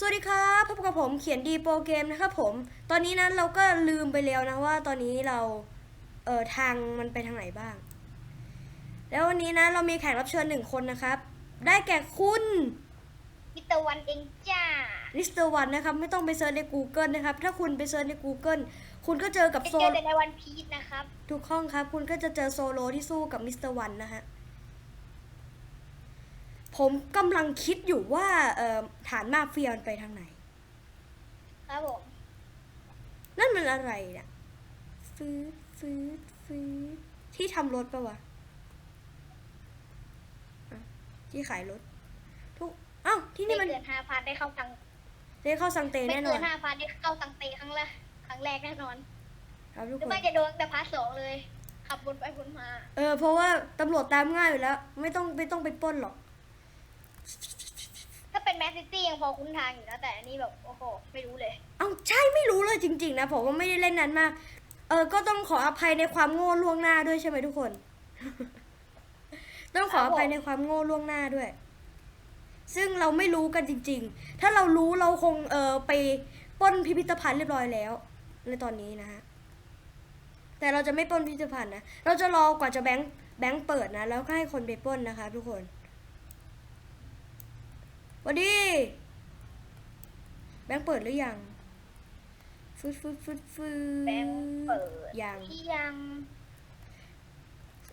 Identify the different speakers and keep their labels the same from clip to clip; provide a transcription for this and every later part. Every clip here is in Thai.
Speaker 1: สวัสดีครับพบกับผมเขียนดีโปรเกมนะครับผม ตอนนี้นั้นเราก็ลืมไปแล้วนะว่าตอนนี้เราเออทางมันไปทางไหนบ้าง แล้ววันนี้นะเรามีแขกรับเชิญหนึ่งคนนะครับ ได้แก่คุณ
Speaker 2: มิสเตอร์วันเองจ้า
Speaker 1: ลิสเตอร์วันนะครับไม่ต้องไปเซิร์ชใน Google นะครับ ถ้าคุณไปเซิร์ชใน Google คุณก็เจอกับ
Speaker 2: ไป
Speaker 1: โซ
Speaker 2: เจอแต่ในวันพีชนะครับ
Speaker 1: ทุกห้องครับ คุณก็จะเจอโซโลที่สู้กับมิสเตอร์วันนะฮะ ผมกำลังคิดอยู่ว่าเอ่อฐานมาเฟียมันไปทางไหน
Speaker 2: ครับผม
Speaker 1: นั่นมันอะไรเนี่ยฟืดฟืดฟืดที่ทำรถปะวะอะที่ขายรถ ทุกอ้าวที่
Speaker 2: ไม่
Speaker 1: นี่มัน
Speaker 2: เกินห้าพันได้เข้าตัง
Speaker 1: ได้เข้าสังเต
Speaker 2: ไม่
Speaker 1: แน่น
Speaker 2: เกิ
Speaker 1: อน
Speaker 2: นห้าพันได้เข้าตังเตครั้งแรกครั้งแรกแน่นอน
Speaker 1: ครับทุก
Speaker 2: หรือ
Speaker 1: คน
Speaker 2: ไม่จะโดนแต่พาร์ทสองเลย ขับวนไปวนมา
Speaker 1: เออเพราะว่าตำรวจตามง่ายอยู่แล้ว ไม่ต้องไม่ต้องไปปล้นหรอก
Speaker 2: ถ้าเป็นแมสซิตี้ยังพอคุ้นทางอยู่นะแต่อันนี้แบบโอ้โหไม่รู้เลย
Speaker 1: เอาใช่ไม่รู้เลยจริง ๆ นะผมก็ไม่ได้เล่นนานมาก เออก็ต้องขออภัยในความโง่ล่วงหน้าด้วยใช่ไหมทุกคน ต้องขออภัยในความโง่ล่วงหน้าด้วย ซึ่งเราไม่รู้กันจริง ๆ ถ้าเรารู้เราคงเออไปปล้นพิพิธภัณฑ์เรียบร้อยแล้ว ในตอนนี้นะฮะแต่เราจะไม่ปล้นพิพิธภัณฑ์นะเราจะรอกว่าจะแบงค์แบงค์เปิดนะ แล้วก็ให้คนไปปล้นนะคะ ทุกคน วัสดี แบงค์เปิดหรือยังฟึดฟึดฟึดฟึด
Speaker 2: แบงค์เปิด
Speaker 1: ยัง
Speaker 2: ที่ยัง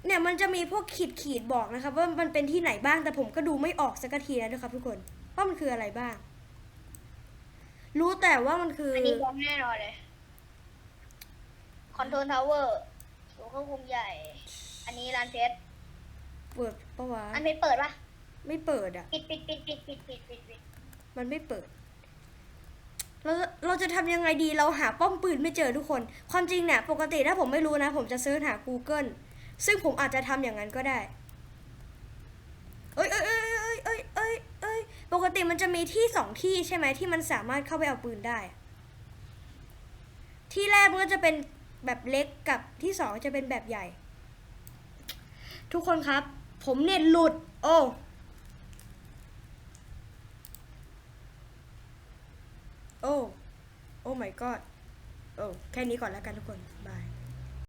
Speaker 1: เนี่ยมันจะมีพวกขีดขีดๆบอกนะครับ ว่ามันเป็นที่ไหนบ้างแต่ผมก็ดูไม่ออกสักทีแล้วนะครับ ทุกคนว่ามันคืออะไรบ้าง รู้แต่ว่ามันคือ
Speaker 2: อันนี้บอมแน่นอนเลยคอนโทรลทาวเวอร์ศูนย์ควบคุมใหญ่ อันนี้ร้านเพชร
Speaker 1: เปิดปะวะ
Speaker 2: อันเพชรเปิดปะ
Speaker 1: ไม่เปิดอะ
Speaker 2: ปิดปิดปิดปิดปิดปิดปิดปิด
Speaker 1: มันไม่เปิด เราเราจะทำยังไงดีเราหาป้อมปืนไม่เจอทุกคน ความจริงเนี่ยปกติถ้าผมไม่รู้นะ ผมจะเซิร์ชหา Google ซึ่งผมอาจจะทำอย่างนั้นก็ได้ เอ้ยเอ้ยเอ้ยเอ้ยเอ้ยเอ้ยเอ้ยปกติมันจะมีที่สองที่ใช่ไหมที่มันสามารถเข้าไปเอาปืนได้ ที่แรกมันก็จะเป็นแบบเล็กกับที่สองจะเป็นแบบใหญ่ ทุกคนครับ ผมเน็ตหลุด โอ้โอ้โอ้ my god โอ้แค่นี้ก่อนแล้วกันทุกคน บาย